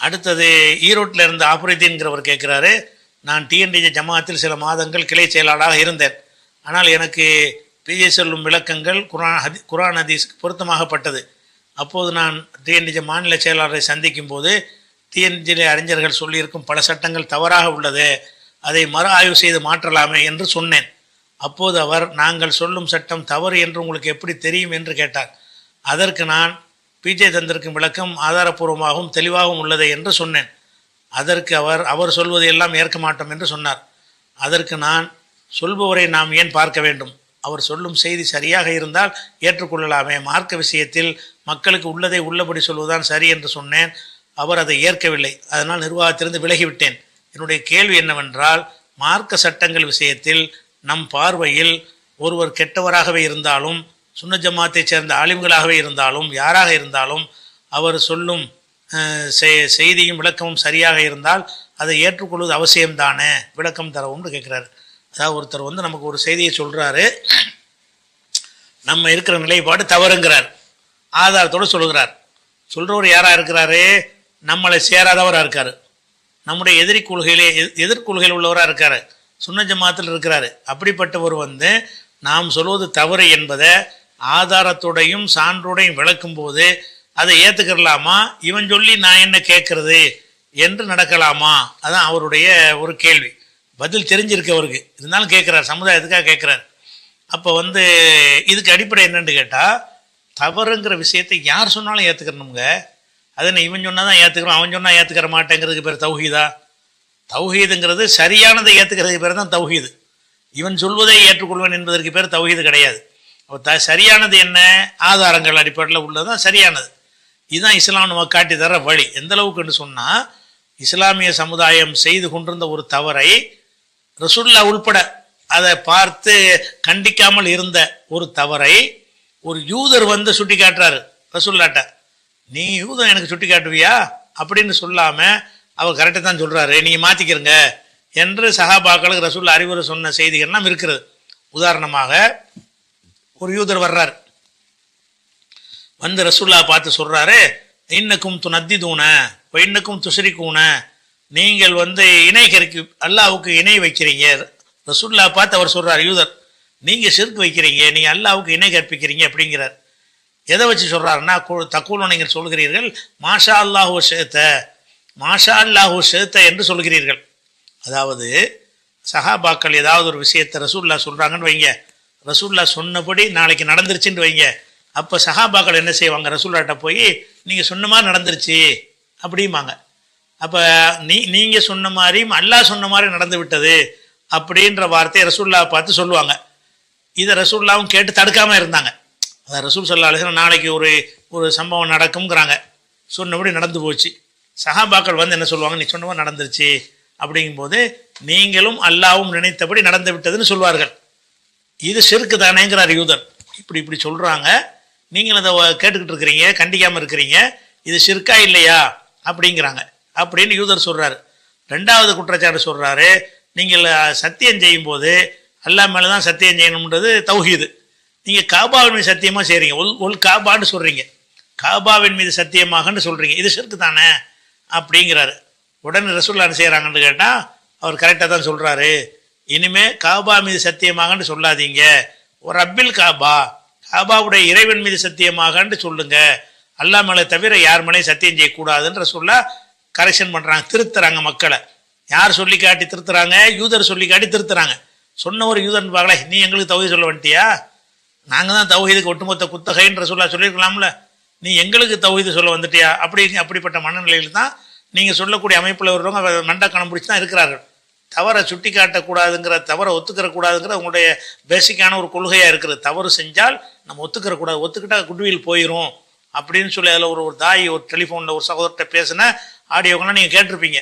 அடுத்தது ஈரோட்டில் இருந்த ஆபரேதின்கிறவர் கேட்குறாரு நான் டிஎன்டிஜே ஜமாத்தில் சில மாதங்கள் கிளை செயலாளராக இருந்தேன். ஆனால் எனக்கு பிஜே சொல்லும் விளக்கங்கள் குரான் ஹதி குரான் ஹதீஸ்க்கு பொருத்தமாகப்பட்டது. அப்போது நான் டிஎன்டிஜே மாநில செயலாளரை சந்திக்கும் போது டிஎன்டிஜே அறிஞர்கள் சொல்லியிருக்கும் பல சட்டங்கள் தவறாக உள்ளது. அதை மறு ஆய்வு செய்து மாற்றலாமே என்று சொன்னேன். அப்போது அவர் நாங்கள் சொல்லும் சட்டம் தவறு என்று உங்களுக்கு எப்படி தெரியும்? என்று கேட்டார். அதற்கு நான் பிஜே தந்திருக்கும் விளக்கம் ஆதாரப்பூர்வமாகவும் தெளிவாகவும் உள்ளது என்று சொன்னேன். அதற்கு அவர் அவர் சொல்வது எல்லாம் ஏற்க மாட்டோம் என்று சொன்னார். அதற்கு நான் சொல்பவரை நாம் ஏன் பார்க்க வேண்டும்? அவர் சொல்லும் செய்தி சரியாக இருந்தால் ஏற்றுக்கொள்ளலாமே. மார்க்க விஷயத்தில் மக்களுக்கு உள்ளதை உள்ளபடி சொல்வதுதான் சரி என்று சொன்னேன். அவர் அதை ஏற்கவில்லை. அதனால் நிர்வாகத்திலிருந்து விலகிவிட்டேன். என்னுடைய கேள்வி என்னவென்றால் மார்க்க சட்டங்கள் விஷயத்தில் நம் பார்வையில் ஒருவர் கெட்டவராகவே இருந்தாலும் சுன்ன ஜமாத்தைச் சேர்ந்த ஆலிம்களாகவே இருந்தாலும் யாராக இருந்தாலும் அவர் சொல்லும் செய்தியும் விளக்கமும் சரியாக இருந்தால் அதை ஏற்றுக்கொள்வது அவசியம்தானே விளக்கம் தரவும்னு கேட்குறாரு. அதாவது ஒருத்தர் வந்து நமக்கு ஒரு செய்தியை சொல்கிறாரு நம்ம இருக்கிற நிலைப்பாடு தவறுங்கிறார். ஆதாரத்தோடு சொல்கிறார் சொல்கிறவர் யாராக இருக்கிறாரு? நம்மளை சேராதவராக இருக்கார். நம்முடைய எதிரி கொள்கையிலே எ- எதிர்கொள்கையில் உள்ளவராக இருக்கார். சுன்ன ஜமாத்தில் இருக்கிறாரு. அப்படிப்பட்டவர் வந்து நாம் சொல்வது தவறு என்பதை ஆதாரத்தோடையும் சான்றோடையும் விளக்கும்போது அதை ஏற்றுக்கிறலாமா இவன் சொல்லி நான் என்ன கேட்கறது என்று நடக்கலாமா? அதான் அவருடைய ஒரு கேள்வி. பதில் தெரிஞ்சிருக்கு அவருக்கு இருந்தாலும் கேட்குறார் சமுதாயத்துக்காக கேட்குறாரு அப்போ வந்து இதுக்கு அடிப்படை என்னன்னு கேட்டால் தவறுங்கிற விஷயத்தை யார் சொன்னாலும் ஏற்றுக்கிறணுங்க அதை நான் இவன் சொன்னால் தான் ஏற்றுக்கிறோம் அவன் சொன்னால் ஏற்றுக்கிற மாட்டேங்கிறதுக்கு பேர் தௌஹீதா? தௌஹீதுங்கிறது சரியானதை ஏற்றுக்கிறதுக்கு பேர் தான் தௌஹீது. இவன் சொல்வதை ஏற்றுக்கொள்வன் என்பதற்கு பேர் தௌஹீது கிடையாது. த சரியானது என்ன? ஆதாரங்கள் அடிப்படையில் உள்ளதான் சரியானது. இதுதான் இஸ்லாம் நமக்கு காட்டி தர வழி. எந்த அளவுக்குன்னு சொன்னால் இஸ்லாமிய சமுதாயம் செய்து கொண்டிருந்த ஒரு தவறை ரசுல்லா உள்பட அதை பார்த்து கண்டிக்காமல் இருந்த ஒரு தவறை ஒரு யூதர் வந்து சுட்டி காட்டுறாரு ரசுல்லாட்ட நீ யூதன் எனக்கு சுட்டி காட்டுவியா அப்படின்னு சொல்லாமல் அவர் கரெக்டாக தான் சொல்கிறாரு நீங்கள் மாற்றிக்கிறங்க என்று சஹாபாக்களுக்கு ரசுல்லா அறிவுரை சொன்ன செய்திகள்லாம் இருக்கிறது. உதாரணமாக ஒரு யூதர் வர்றார். வந்து ரசூல்லா பார்த்து சொல்கிறாரு இன்னக்கும் து நத்திதூன இன்னக்கும் துசரிக்கூன நீங்கள் வந்து இணை கறிக்கு அல்லாவுக்கு இணை வைக்கிறீங்க. ரசூல்லா பார்த்து அவர் சொல்கிறார் யூதர் நீங்கள் சிறுக்கு வைக்கிறீங்க நீங்கள் அல்லாவுக்கு இணை கற்பிக்கிறீங்க அப்படிங்கிறார். எதை வச்சு சொல்கிறாருன்னா தக்கூலம் நீங்கள் சொல்கிறீர்கள் மாஷா அல்லாஹு சேத்த மாஷா அல்லாஹு சேத்த என்று சொல்கிறீர்கள். அதாவது சஹாபாக்கள் ஏதாவது ஒரு விஷயத்தை ரசூல்லா சொல்கிறாங்கன்னு வைங்க. ரசூல்லா சொன்னபடி நாளைக்கு நடந்துருச்சுன்னு வைங்க. அப்போ சஹாபாக்கள் என்ன செய்வாங்க? ரசூல்லாட்ட போய் நீங்கள் சொன்ன மாதிரி நடந்துருச்சு. அப்படிம்பாங்க. அப்போ நீ நீங்கள் சொன்ன மாதிரியும் அல்லாஹ் சொன்ன மாதிரி நடந்து விட்டது அப்படின்ற வார்த்தையை ரசூல்லா பார்த்து சொல்லுவாங்க. இதை ரசூல்லாவும் கேட்டு தடுக்காமல் இருந்தாங்க. அதான் ரசூல் சல்லா அலிஸ்லாம் நாளைக்கு ஒரு ஒரு சம்பவம் நடக்குங்கிறாங்க சொன்னபடி நடந்து போச்சு. சஹாபாக்கள் வந்து என்ன சொல்லுவாங்க? நீ சொன்னவன் நடந்துருச்சு. அப்படிங்கும்போது நீங்களும் அல்லாவும் நினைத்தபடி நடந்து விட்டதுன்னு சொல்வார்கள். இது சிறுக்கு தானேங்கிறார் யூதர். இப்படி இப்படி சொல்கிறாங்க நீங்கள் அதை கேட்டுக்கிட்டு இருக்கிறீங்க கண்டிக்காமல் இருக்கிறீங்க. இது சிறுக்கா இல்லையா? அப்படிங்கிறாங்க. அப்படின்னு யூதர் சொல்கிறாரு ரெண்டாவது குற்றச்சாட்டு சொல்கிறாரு நீங்கள் சத்தியம் செய்யும்போது அல்லா மேலே தான் சத்தியம் செய்யணும்ன்றது தௌஹீது. நீங்கள் காபாவின் மீது சத்தியமாக செய்கிறீங்க ஒல் ஒல் காபான்னு சொல்கிறீங்க காபாவின் மீது சத்தியமாகன்னு சொல்கிறீங்க இது சிறுக்கு தானே அப்படிங்கிறாரு. உடனே ரசூல்லா செய்கிறாங்கன்னு கேட்டால் அவர் கரெக்டாக தான் சொல்கிறாரு இனிமே காபா மீது சத்தியமாகன்னு சொல்லாதீங்க. ஒரு அப்பில் காபா. காபாவுடைய இறைவன் மீது சத்தியமாகன்னு சொல்லுங்க. அல்லா மேலே தவிர யார் மேலேயும் சத்தியம் செய்யக்கூடாதுன்ற சொல்ல கரெக்ஷன் பண்ணுறாங்க திருத்துறாங்க மக்களை. யார் சொல்லி காட்டி திருத்துறாங்க? யூதர் சொல்லி காட்டி திருத்துறாங்க. சொன்ன ஒரு யூதர்னு பார்க்கல நீ எங்களுக்கு தகுதி சொல்ல வந்துட்டியா? நாங்கள் தான் தௌஹீதுக்கு ஒட்டுமொத்த குத்தகைன்ற சொல்ல சொல்லியிருக்கலாம்ல. நீ எங்களுக்கு தௌஹீது சொல்ல வந்துட்டியா? அப்படி அப்படிப்பட்ட மனநிலையில் தான் நீங்கள் சொல்லக்கூடிய அமைப்பில் வருவங்க மண்டக்கணம் பிடிச்சி தான் இருக்கிறார்கள். தவறை சுட்டி காட்டக்கூடாதுங்கிற தவறை ஒத்துக்கிறக்கூடாதுங்கிற உங்களுடைய பேசிக்கான ஒரு கொள்கையாக இருக்குது. தவறு செஞ்சால் நம்ம ஒத்துக்கிறக்கூடாது. ஒத்துக்கிட்டால் ஒத்துக்கிட்டா குட்வில் போயிடும் அப்படின்னு சொல்லி அதில் ஒரு ஒரு தாய் ஒரு டெலிஃபோனில் ஒரு சகோதரர்கிட்ட பேசின ஆடியோக்கெல்லாம் நீங்கள் கேட்டிருப்பீங்க.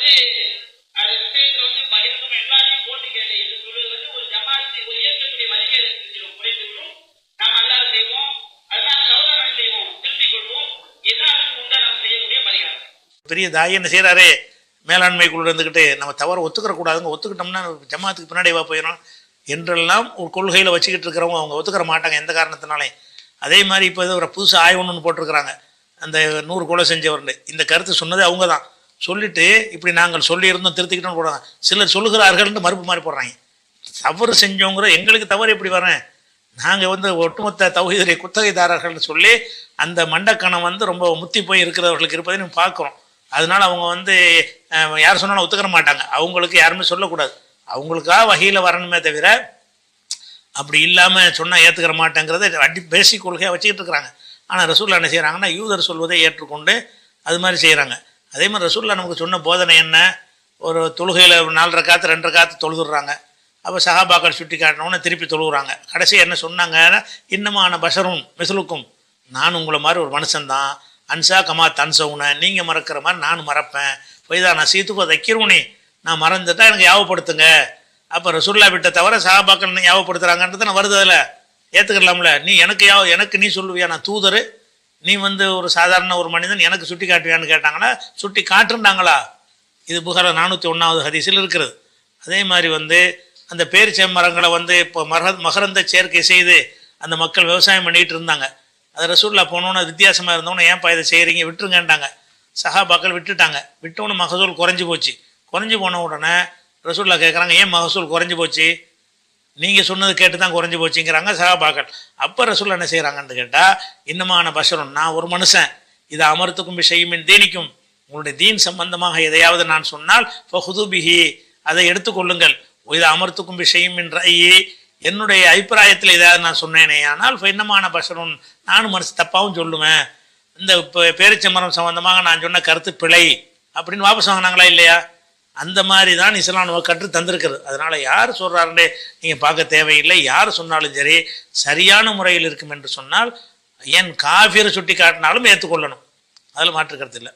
வந்து அது விஷயத்துல வந்து பகிர்ந்தும் எல்லாத்தையும் போட்டு கேட்டு வந்து ஒரு ஜமாத்து ஒரு இயக்கத்துடைய வலிமையை செஞ்சிடும் குறைத்து விடும். நாம் செய்வோம். அதனால கௌரவம் செய்வோம். திருத்திக் கொள்வோம். இதுதான் அதுக்கு உண்டா நாம் செய்யக்கூடிய பரிகாரம். பெரிய தாய் என்ன செய்கிறாரு மேலாண்மைக்குள்ள இருந்துக்கிட்டு நம்ம தவறு ஒத்துக்கிற கூடாதுங்க. ஒத்துக்கிட்டோம்னா ஜமாத்துக்கு பின்னாடி வா போயிடும் என்றெல்லாம் ஒரு கொள்கையில் வச்சுக்கிட்டு இருக்கிறவங்க அவங்க ஒத்துக்கிற மாட்டாங்க எந்த காரணத்தினாலே. அதே மாதிரி இப்போ ஒரு புதுசு ஆய்வுன்னு ஒன்று போட்டிருக்கிறாங்க. அந்த நூறு கொலை செஞ்சவர்னு. இந்த கருத்து சொன்னது அவங்க தான் சொல்லிட்டு இப்படி நாங்கள் சொல்லியிருந்தோம் திருத்திக்கிட்டோம் போடுறாங்க. சிலர் சொல்லுகிறார்கள்னு மறுப்பு மாதிரி போடுறாங்க. தவறு செஞ்சோங்கிற எங்களுக்கு தவறு எப்படி வரேன் நாங்கள் வந்து ஒட்டுமொத்த தௌஹீதுடைய குத்தகைதாரர்கள்னு சொல்லி அந்த மண்டக்கணம் வந்து ரொம்ப முத்தி போய் இருக்கிறவர்களுக்கு இருப்பதை நம்ம பார்க்குறோம். அதனால அவங்க வந்து யார் சொன்னாலும் ஒத்துக்கிற மாட்டாங்க. அவங்களுக்கு யாருமே சொல்லக்கூடாது. அவங்களுக்காக வகையில் வரணுமே தவிர அப்படி இல்லாமல் சொன்னால் ஏற்றுக்கிற மாட்டேங்கிறத அடி பேசிக் கொள்கையாக வச்சுக்கிட்டு இருக்கிறாங்க. ஆனால் ரசூல்லா என்ன செய்கிறாங்கன்னா யூதர் சொல்வதை ஏற்றுக்கொண்டு அது மாதிரி செய்கிறாங்க அதே மாதிரி ரசூல்லா நமக்கு சொன்ன போதனை என்ன? ஒரு தொழுகையில் நாலரை காத்து ரெண்டரை காத்து தொழுதுடுறாங்க. அப்போ சஹாபாக்கள் சுட்டி காட்டினோன்னு திருப்பி தொழுகிறாங்க கடைசி என்ன சொன்னாங்கன்னா இன்னமான பஷரும் மிசலுக்கும் நான் உங்களை மாதிரி ஒரு மனுஷன்தான். அன்சா கமா தன்சவுனை. நீங்கள் மறக்கிற மாதிரி நான் மறப்பேன். பொய்தா நான் சீத்துக்கு தைக்கிறோனே நான் மறந்துட்டா எனக்கு ஞாபகப்படுத்துங்க. அப்போ ரசுல்லா விட்ட தவிர சஹாபாக்கள் என்ன ஞாபகப்படுத்துறாங்கன்றது நான் வருது அதில் ஏற்றுக்கலாம்ல நீ எனக்கு யாவ எனக்கு நீ சொல்லுவியா? நான் தூதர். நீ வந்து ஒரு சாதாரண ஒரு மனிதன் எனக்கு சுட்டி காட்டுவியான்னு கேட்டாங்கன்னா சுட்டி காட்டுறாங்களா? இது புகார நானூற்றி ஒன்றாவது ஹதீஸில் இருக்கிறது. அதே மாதிரி வந்து அந்த பேரிச்சை மரங்களை வந்து இப்போ மர மகரந்த சேர்க்கை செய்து அந்த மக்கள் விவசாயம் பண்ணிட்டு இருந்தாங்க. அது ரசூல்லா போனோன்னு வித்தியாசமாக இருந்தோன்னு ஏன்ப்பா இதை செய்கிறீங்க விட்டுருங்கன்ட்டாங்க. சஹாபாக்கள் விட்டுட்டாங்க. விட்டோன்னு மகசூல் குறைஞ்சி போச்சு. குறைஞ்சி போன உடனே ரசூல்லா கேட்குறாங்க ஏன் மகசூல் குறைஞ்சி போச்சு? நீங்கள் சொன்னது கேட்டு தான் குறைஞ்சி போச்சுங்கிறாங்க சஹாபாக்கள் அப்போ ரசூல் என்ன செய்கிறாங்கன்னு கேட்டால் இன்னமான பஷரும் நான் ஒரு மனுஷன் இதை அமர்த்துக்கும் விஷயமின் தீனிக்கும். உங்களுடைய தீன் சம்பந்தமாக எதையாவது நான் சொன்னால் ஃபஹுதுபிஹி அதை எடுத்துக்கொள்ளுங்கள் இதை அமர்த்துக்கும் விஷயம் என்ற என்னுடைய அபிப்பிராயத்தில் ஏதாவது நான் சொன்னேனே ஆனால் இன்னமான பஷரும் நானும் மனசு தப்பாகவும் சொல்லுவேன். இந்த பே- பேரிச்சம்பரம் சம்பந்தமாக நான் சொன்ன கருத்து பிழை அப்படின்னு வாபஸ் வாங்கினாங்களா இல்லையா? அந்த மாதிரி தான் இஸ்லாம் நமக்கு கற்று தந்திருக்கிறது. அதனால் யார் சொல்றாருன்னே நீங்கள் பார்க்க தேவையில்லை. யார் சொன்னாலும் சரி சரியான முறையில் இருக்கும் என்று சொன்னால் என் காஃபியரை சுட்டி காட்டினாலும் ஏற்றுக்கொள்ளணும் அதில் மாற்றுக்கிறது இல்லை.